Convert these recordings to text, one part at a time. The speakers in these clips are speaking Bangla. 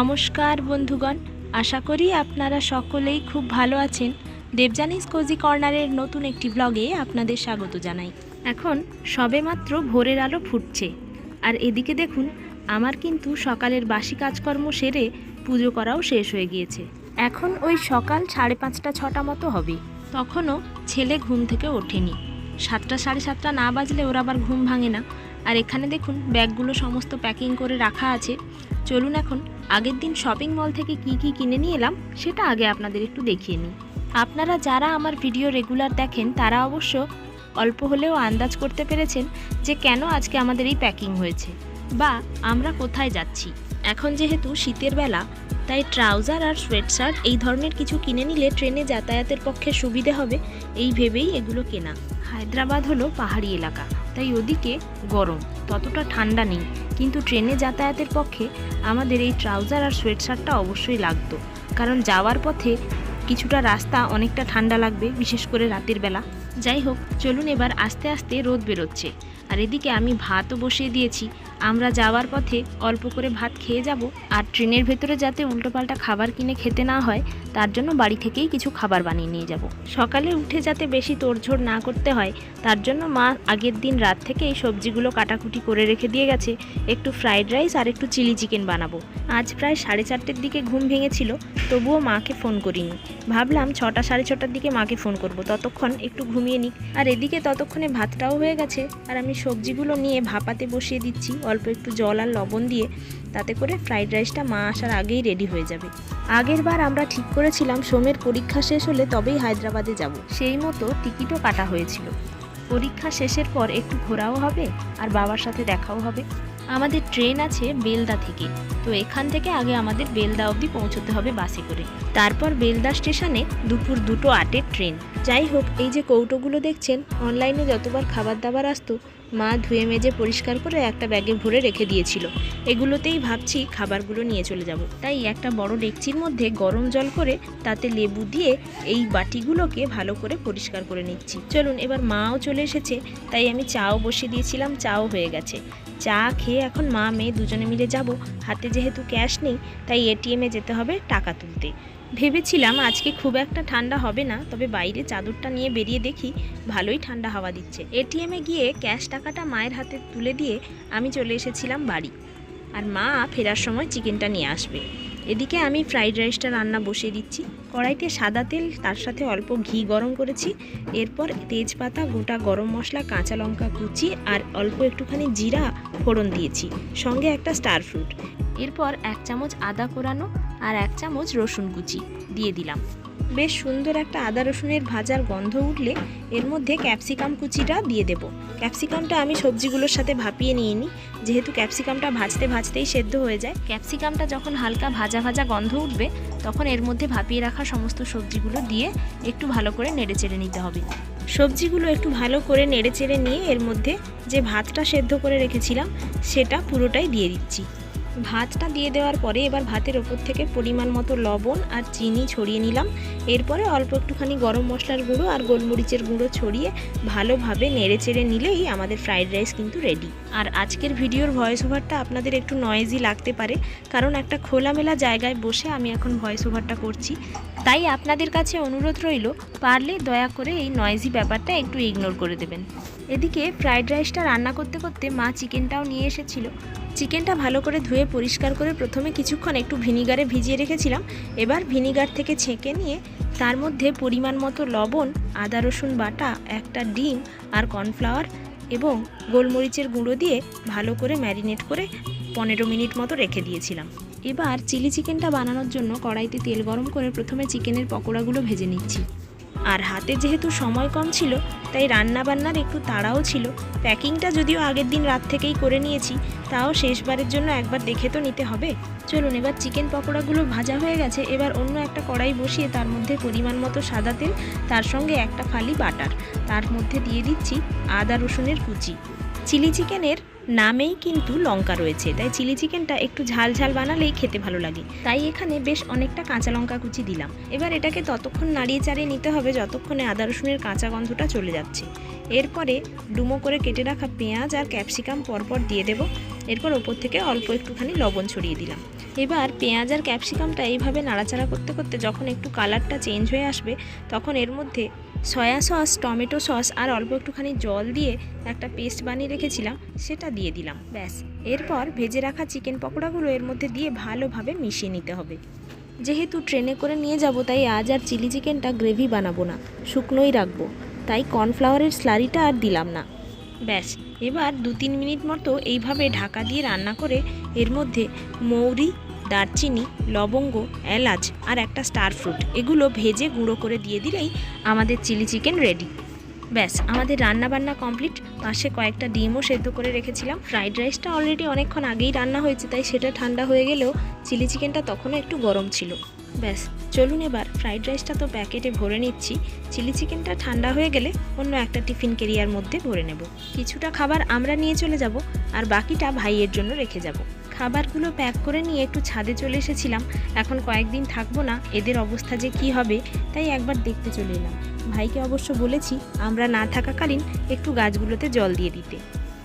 নমস্কার বন্ধুগণ, আশা করি আপনারা সকলেই খুব ভালো আছেন। দেবজানিস কোজি কর্নারের নতুন একটি ব্লগে আপনাদের স্বাগত জানাই। এখন সবেমাত্র ভোরের আলো ফুটছে। আর এদিকে দেখুন, আমার কিন্তু সকালের বাসি কাজকর্ম সেরে পুজো করাও শেষ হয়ে গিয়েছে। এখন ওই সকাল সাড়ে পাঁচটা, ছটা মতো হবে। তখনও ছেলে ঘুম থেকে ওঠেনি। সাতটা, সাড়ে সাতটা না বাজলে ওর আবার ঘুম ভাঙে না। আর এখানে দেখুন, ব্যাগগুলো সমস্ত প্যাকিং করে রাখা আছে। চলুন এখন আগের দিন শপিং মল থেকে কি কি কিনে নিয়ে এলাম, সেটা আগে আপনাদের একটু দেখিয়ে নিই। আপনারা যারা আমার ভিডিও রেগুলার দেখেন, তারা অবশ্য অল্প হলেও আন্দাজ করতে পেরেছেন যে কেন আজকে আমাদের এই প্যাকিং হয়েছে বা আমরা কোথায় যাচ্ছি। এখন যেহেতু শীতের বেলা, তাই ট্রাউজার আর সোয়েটশার্ট এই ধরনের কিছু কিনে নিলে ট্রেনে যাতায়াতের পক্ষে সুবিধে হবে, এই ভেবেই এগুলো কেনা। হায়দ্রাবাদ হলো পাহাড়ি এলাকা, তাই ওদিকে গরম, ততটা ঠান্ডা নেই। কিন্তু ট্রেনে যাতায়াতের পক্ষে আমাদের এই ট্রাউজার আর সোয়েটশার্টটা অবশ্যই লাগতো, কারণ যাওয়ার পথে কিছুটা রাস্তা অনেকটা ঠান্ডা লাগবে, বিশেষ করে রাতের বেলা। যাই হোক, চলুন এবার আস্তে আস্তে রোদ বেরোচ্ছে। আর এদিকে আমি ভাতও বসিয়ে দিয়েছি আমরা যাওয়ার পথে অল্প করে ভাত খেয়ে যাব আর ট্রেনের ভেতরে যাতে উল্টোপাল্টা খাবার কিনে খেতে না হয়, তার জন্য বাড়ি থেকেই কিছু খাবার বানিয়ে নিয়ে যাব। সকালে উঠে যাতে বেশি তোড়ঝোড় না করতে হয়, তার জন্য মা আগের দিন রাত থেকে এই সবজিগুলো কাটাকুটি করে রেখে দিয়ে গেছে। একটু ফ্রাইড রাইস আর একটু চিলি চিকেন বানাবো। আজ প্রায় সাড়ে চারটের দিকে ঘুম ভেঙেছিল, তবুও মাকে ফোন করিনি। ভাবলাম ছটা সাড়ে ছটার দিকে মাকে ফোন করব, ততক্ষণ একটু ঘুমিয়ে নিক। আর এদিকে ততক্ষণে ভাতটাও হয়ে গেছে, আর আমি সবজিগুলো নিয়ে ভাপাতে বসিয়ে দিচ্ছি অল্প একটু জল আর লবণ দিয়ে তাতে করে ফ্রাইড রাইসটা মা আসার আগেই রেডি হয়ে যাবে। আগের বার আমরা ঠিক করেছিলাম সোমের পরীক্ষা শেষ হলে তবেই হায়দ্রাবাদে যাব। সেই মতো টিকিটও কাটা হয়েছিল। পরীক্ষা শেষের পর একটু ঘোরাও হবে আর বাবার সাথে দেখাও হবে। আমাদের ট্রেন আছে বেলদা থেকে। তো এখান থেকে আগে আমাদের বেলদা অবধি পৌঁছতে হবে বাসে করে। তারপর বেলদা স্টেশনে দুপুর দুটো আটের ট্রেন। যাই হোক, এই যে কৌটোগুলো দেখছেন অনলাইনে যতবার খাবার দাবার আসতো মা ধুয়ে মেজে পরিষ্কার করে একটা ব্যাগে ভরে রেখে দিয়েছিল। এগুলোতেই ভাবছি খাবারগুলো নিয়ে চলে যাব। তাই একটা বড় ডেকচির মধ্যে গরম জল করে তাতে লেবু দিয়ে এই বাটিগুলোকে ভালো করে পরিষ্কার করে নিচ্ছি। চলুন, এবার মাও চলে এসেছে, তাই আমি চাও বসিয়ে দিয়েছিলাম, চাও হয়ে গেছে। চা খেয়ে এখন মা, মেয়ে দুজনে মিলে যাব। হাতে যেহেতু ক্যাশ নেই, তাই এটিএমে যেতে হবে টাকা তুলতে। ভেবেছিলাম আজকে খুব একটা ঠান্ডা হবে না, তবে বাইরে চাদরটা নিয়ে বেরিয়ে দেখি ভালোই ঠান্ডা হাওয়া দিচ্ছে। এটিএমে গিয়ে ক্যাশ টাকাটা মায়ের হাতে তুলে দিয়ে আমি চলে এসেছিলাম বাড়ি। আর মা ফেরার সময় চিকেনটা নিয়ে আসবে। এদিকে আমি ফ্রাইড রাইসটা রান্না বসিয়ে দিচ্ছি। কড়াইতে সাদা তেল, তার সাথে অল্প ঘি গরম করেছি। এরপর তেজপাতা, গোটা গরম মশলা, কাঁচা লঙ্কা কুচি আর অল্প একটুখানি জিরা, ফোড়ন দিয়েছি। সঙ্গে একটা স্টার ফ্রুট। এরপর এক চামচ আদা কোরানো আর এক চামচ রসুন কুচি দিয়ে দিলাম। বেশ সুন্দর একটা আদা রসুনের ভাজার গন্ধ উঠলে এর মধ্যে ক্যাপসিকাম কুচিটা দিয়ে দেব। ক্যাপসিকামটা আমি সবজিগুলোর সাথে ভাপিয়ে নিয়ে নিই যেহেতু ক্যাপসিকামটা ভাজতে ভাজতেই সেদ্ধ হয়ে যায়। ক্যাপসিকামটা যখন হালকা ভাজা ভাজা গন্ধ উঠবে তখন এর মধ্যে ভাপিয়ে রাখা সমস্ত সবজিগুলো দিয়ে একটু ভালো করে নেড়ে চেড়ে নিতে হবে। সবজিগুলো একটু ভালো করে নেড়ে চেড়ে নিয়ে এর মধ্যে যে ভাতটা সেদ্ধ করে রেখেছিলাম সেটা পুরোটাই দিয়ে দিচ্ছি। ভাতটা দিয়ে দেওয়ার পরে এবার ভাতের ওপর থেকে পরিমাণ মতো লবণ আর চিনি ছড়িয়ে নিলাম। এরপরে অল্প একটুখানি গরম মশলার গুঁড়ো আর গোলমরিচের গুঁড়ো ছড়িয়ে ভালোভাবে নেড়ে চেড়ে নিলেই আমাদের ফ্রাইড রাইস কিন্তু রেডি। আর আজকের ভিডিওর ভয়েস ওভারটা আপনাদের একটু নয়েজি লাগতে পারে, কারণ একটা খোলামেলা জায়গায় বসে আমি এখন ভয়েস ওভারটা করছি। তাই আপনাদের কাছে অনুরোধ রইল, পারলে দয়া করে এই নয়েজি ব্যাপারটা একটু ইগনোর করে দেবেন। এদিকে ফ্রাইড রাইসটা রান্না করতে করতে মা চিকেনটাও নিয়ে এসেছিল। চিকেনটা ভালো করে ধুয়ে পরিষ্কার করে প্রথমে কিছুক্ষণ একটু ভিনিগারে ভিজিয়ে রেখেছিলাম। এবার ভিনিগার থেকে ছেঁকে নিয়ে তার মধ্যে পরিমাণ মতো লবণ, আদা, রসুন বাটা, একটা ডিম আর কর্নফ্লাওয়ার এবং গোলমরিচের গুঁড়ো দিয়ে ভালো করে ম্যারিনেট করে পনেরো মিনিট মতো রেখে দিয়েছিলাম। এবার চিলি চিকেনটা বানানোর জন্য কড়াইতে তেল গরম করে প্রথমে চিকেনের পকোড়াগুলো ভেজে নিচ্ছি। আর হাতে যেহেতু সময় কম ছিল, তাই রান্না বান্নার একটু তাড়াও ছিল। প্যাকিংটা যদিও আগের দিন রাত থেকেই করে নিয়েছি, তাও শেষবারের জন্য একবার দেখে তো নিতে হবে। চলুন, এবার চিকেন পকোড়াগুলো ভাজা হয়ে গেছে। এবার অন্য একটা কড়াই বসিয়ে তার মধ্যে পরিমাণ মতো সাদা তেল, তার সঙ্গে একটা ফালি বাটার। তার মধ্যে দিয়ে দিচ্ছি আদা রসুনের কুচি। চিলি চিকেনের নামেই কিন্তু লঙ্কা রয়েছে। তাই চিলি চিকেনটা একটু ঝাল ঝাল বানালেই খেতে ভালো লাগে। তাই এখানে বেশ অনেকটা কাঁচা লঙ্কা কুচি দিলাম। এবার এটাকে ততক্ষণ নাড়িয়ে চাড়িয়ে নিতে হবে যতক্ষণে আদা রসুনের কাঁচা গন্ধটা চলে যাচ্ছে। এরপরে ডুমো করে কেটে রাখা পেঁয়াজ আর ক্যাপসিকাম পরপর দিয়ে দেব। এরপর ওপর থেকে অল্প একটুখানি লবণ ছড়িয়ে দিলাম। এবার পেঁয়াজ আর ক্যাপসিকামটা এইভাবে নাড়াচাড়া করতে করতে যখন একটু কালারটা চেঞ্জ হয়ে আসবে, তখন এর মধ্যে সয়া সস, টমেটো সস আর অল্প একটুখানি জল দিয়ে একটা পেস্ট বানিয়ে রেখেছিলাম, সেটা দিয়ে দিলাম, ব্যাস। এরপর ভেজে রাখা চিকেন পকোড়াগুলো এর মধ্যে দিয়ে ভালোভাবে মিশিয়ে নিতে হবে। যেহেতু ট্রেনে করে নিয়ে যাব, তাই আজ আর চিলি চিকেনটা গ্রেভি বানাবো না, শুকনোই রাখব। তাই কর্নফ্লাওয়ারের স্লারিটা আর দিলাম না। ব্যাস, এবার দু তিন মিনিট মতো এইভাবে ঢাকা দিয়ে রান্না করে এর মধ্যে মৌরি দারচিনি, লবঙ্গ, এলাচ আর একটা স্টার ফ্রুট এগুলো ভেজে গুঁড়ো করে দিয়ে দিলেই আমাদের চিলি চিকেন রেডি ব্যাস, আমাদের রান্না বান্না কমপ্লিট পাশে কয়েকটা ডিমও সেদ্ধ করে রেখেছিলাম। ফ্রাইড রাইসটা অলরেডি অনেকক্ষণ আগেই রান্না হয়েছে, তাই সেটা ঠান্ডা হয়ে গেলেও চিলি চিকেনটা তখনও একটু গরম ছিল। ব্যাস, চলুন এবার ফ্রাইড রাইসটা তো প্যাকেটে ভরে নিচ্ছি। চিলি চিকেনটা ঠান্ডা হয়ে গেলে অন্য একটা টিফিন কেরিয়ার মধ্যে ভরে নেব। কিছুটা খাবার আমরা নিয়ে চলে যাব আর বাকিটা ভাইয়ের জন্য রেখে যাব। খাবারগুলো প্যাক করে নিয়ে একটু ছাদে চলে এসেছিলাম। এখন কয়েকদিন থাকব না, এদের অবস্থা যে কি হবে, তাই একবার দেখতে চলে এলাম। ভাইকে অবশ্য বলেছি, আমরা না থাকাকালীন একটু গাছগুলোতে জল দিয়ে দিতে।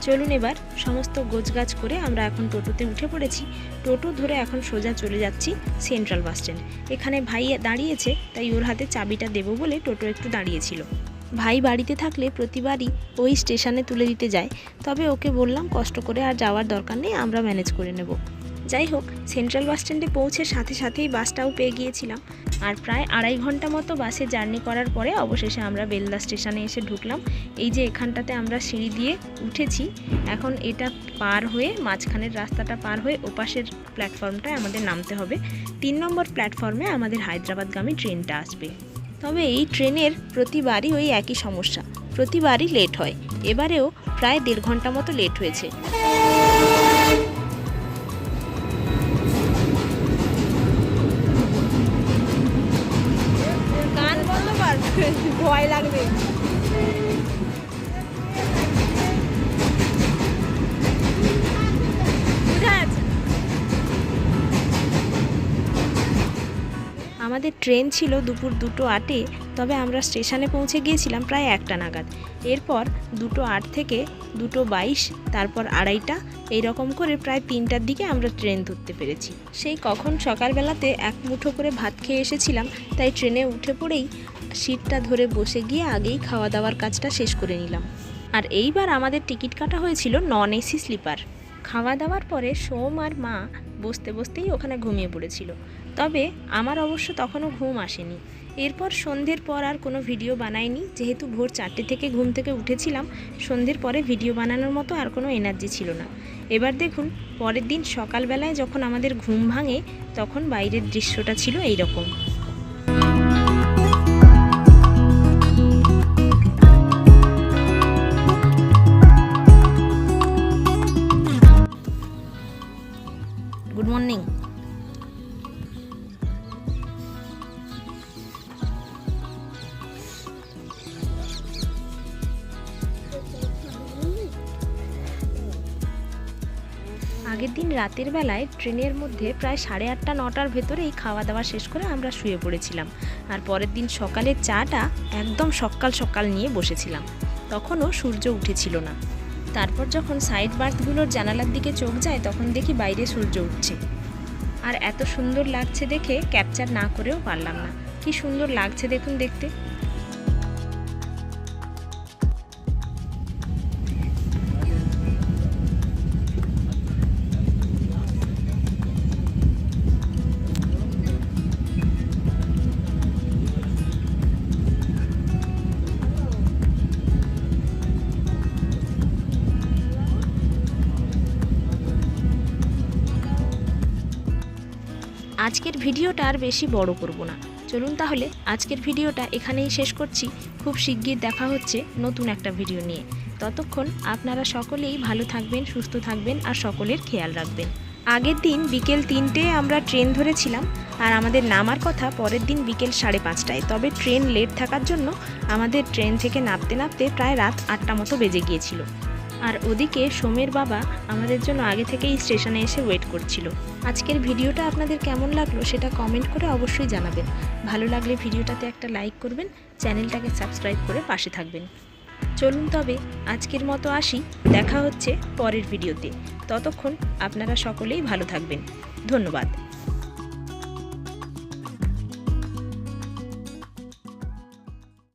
চলুন এবার, সমস্ত গোছগাছ করে আমরা এখন টোটোতে উঠে পড়েছি। টোটো ধরে এখন সোজা চলে যাচ্ছি সেন্ট্রাল বাস স্ট্যান্ড। এখানে ভাই দাঁড়িয়েছে, তাই ওর হাতে চাবিটা দেবো বলে টোটো একটু দাঁড়িয়েছিল। ভাই বাড়িতে থাকলে প্রতিবারই ওই স্টেশনে তুলে দিতে যায়। তবে ওকে বললাম কষ্ট করে আর যাওয়ার দরকার নেই, আমরা ম্যানেজ করে নেব। যাই হোক, সেন্ট্রাল বাস স্ট্যান্ডে পৌঁছে সাথে সাথেই বাসটাও পেয়ে গিয়েছিলাম। আর প্রায় আড়াই ঘণ্টা মতো বাসে জার্নি করার পরে অবশেষে আমরা বেলদা স্টেশনে এসে ঢুকলাম। এই যে এখানটাতে আমরা সিঁড়ি দিয়ে উঠেছি, এখন এটা পার হয়ে মাঝখানের রাস্তাটা পার হয়ে ওপাশের প্ল্যাটফর্মটায় আমাদের নামতে হবে। তিন নম্বর প্ল্যাটফর্মে আমাদের হায়দ্রাবাদগামী ট্রেনটা আসবে। তবে এই ট্রেনের প্রতিবারই ওই একই সমস্যা, প্রতিবারই লেট হয়। এবারেও প্রায় দেড় ঘণ্টা মতো লেট হয়েছে। ভয় লাগবে। আমাদের ট্রেন ছিল দুপুর দুটো আটে, তবে আমরা স্টেশনে পৌঁছে গিয়েছিলাম প্রায় একটা নাগাদ। এরপর দুটো আট থেকে দুটো বাইশ, তারপর আড়াইটা এই রকম করে প্রায় তিনটার দিকে আমরা ট্রেন ধরতে পেরেছি। সেই কখন সকালবেলাতে এক মুঠো করে ভাত খেয়ে এসেছিলাম, তাই ট্রেনে উঠে পড়েই সিটটা ধরে বসে গিয়ে আগেই খাওয়া দাওয়ার কাজটা শেষ করে নিলাম। আর এইবার আমাদের টিকিট কাটা হয়েছিল নন এসি স্লিপার। খাওয়া দাওয়ার পরে সোম আর মা বসতে বসতেই ওখানে ঘুমিয়ে পড়েছিল। তবে আমার অবশ্য তখনও ঘুম আসেনি। এরপর সন্ধ্যের পর আর কোনো ভিডিও বানাইনি। যেহেতু ভোর চারটে থেকে ঘুম থেকে উঠেছিলাম, সন্ধ্যের পরে ভিডিও বানানোর মতো আর কোনো এনার্জি ছিল না। এবার দেখুন, পরের দিন সকালবেলায় যখন আমাদের ঘুম ভাঙে, তখন বাইরের দৃশ্যটা ছিল এই রকম আগের দিন রাতের বেলায় ট্রেনের মধ্যে প্রায় সাড়ে আটটা, নটার ভেতরেই খাওয়া দাওয়া শেষ করে আমরা শুয়ে পড়েছিলাম। আর পরের দিন সকালের চাটা একদম সকাল সকাল নিয়ে বসেছিলাম। তখনও সূর্য উঠেছিল না। তারপর যখন সাইড বার্থগুলোর জানালার দিকে চোখ যায়, তখন দেখি বাইরে সূর্য উঠছে। আর এত সুন্দর লাগছে দেখে ক্যাপচার না করেও পারলাম না। কি সুন্দর লাগছে দেখুন দেখতে। আজকের ভিডিওটা আর বেশি বড় করব না। চলুন তাহলে আজকের ভিডিওটা এখানেই শেষ করছি। খুব শিগগির দেখা হচ্ছে নতুন একটা ভিডিও নিয়ে। ততক্ষণ আপনারা সকলেই ভালো থাকবেন, সুস্থ থাকবেন আর সকলের খেয়াল রাখবেন। আগের দিন বিকেল তিনটে আমরা ট্রেন ধরেছিলাম আর আমাদের নামার কথা পরের দিন বিকেল সাড়ে পাঁচটায়। তবে ট্রেন লেট থাকার জন্য আমাদের ট্রেন থেকে নামতে নামতে প্রায় রাত আটটা মতো বেজে গিয়েছিল। আর ওদিকে সোমের বাবা আমাদের জন্য আগে থেকেই স্টেশনে এসে ওয়েট করছিল। আজকের ভিডিওটা আপনাদের কেমন লাগল সেটা কমেন্ট করে অবশ্যই জানাবেন। ভালো লাগলে ভিডিওটাতে একটা লাইক করবেন, চ্যানেলটাকে সাবস্ক্রাইব করে পাশে থাকবেন। চলুন তবে আজকের মতো আসি, দেখা হচ্ছে পরের ভিডিওতে। ততক্ষণ আপনারা সকলেই ভালো থাকবেন। ধন্যবাদ।